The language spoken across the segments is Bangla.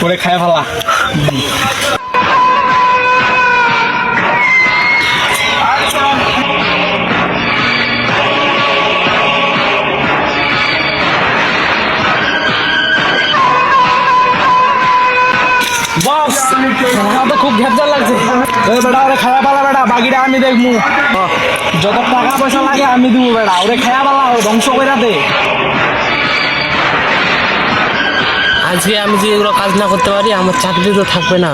করে খায় ফেলা। বস আমার তো খুব লাগছে। বেটা ওরে খায়া পালা বেটা বাকিটা আমি দেখব যত টাকা পয়সা লাগে আমি দিব বেটা ওরে খায়া পালা ও ধ্বংস করে দে। আজকে আমি যদি এগুলো কাজ না করতে পারি আমার চাকরি তো থাকবে না।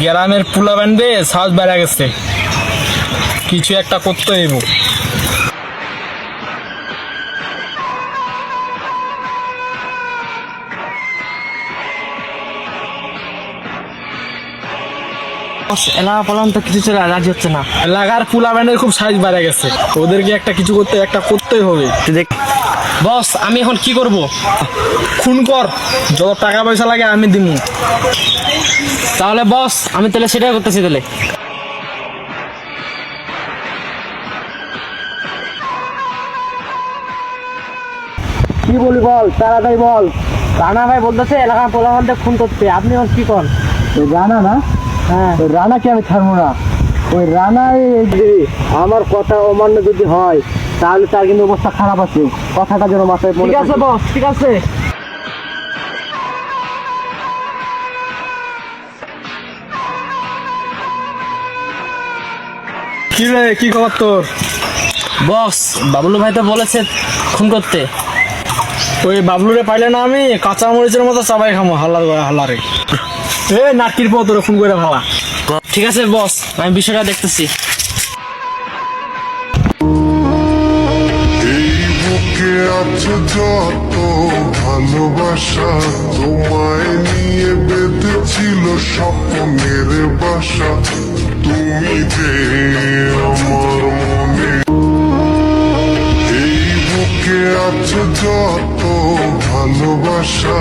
গ্রামের পুলা ব্যান্ডে সাজ বেড়া গেছে। কিছু একটা করতে হইব। এলাকা পালাম তো কিছু রাজি হচ্ছে না। এলাকার পুলা ব্যান্ডের খুব সাইজ বেড়ে গেছে। ওদেরকে একটা কিছু করতে একটা করতেই হবে। দেখ বস আমি এখন কি করব? খুন কর যত টাকা পয়সা লাগে আমি দিব তাহলে বস আমি তাহলে সেটাই করতেছি তাহলে। কি বলি বল তাড়াতাড়ি বল। রানা ভাই বলতেছে এলাকার পোলাপানতে খুন করতে। আপনি এখন কি কর? রানা না? হ্যাঁ। রানাকে আমি ছাড়বো না। ওই রানা আমার কথা অমান্য যদি হয় তাহলে তার কিন্তু অবস্থা খারাপ আছে। কথাটা যেন মাথায় ঠিক আছে বস ঠিক আছে। কি রে কি খবর তোর? বস বাবলু ভাই তো বলেছে খুন করতে। ওই বাবলুরে পাইলে না আমি কাঁচা মরিচের মতো চাবাই খামো হাল্লার করে হাল্লারে এ নাটকির পর তোর ফোন করে ভালা ঠিক আছে, বস, আমি বিষয়টা দেখতেছি। ভালোবাসা, তোমায় নিয়ে বেঁধেছিল স্বপ্নের বাসা। তুমি যে আমার মনে এই বুকে আছে যত ভালোবাসা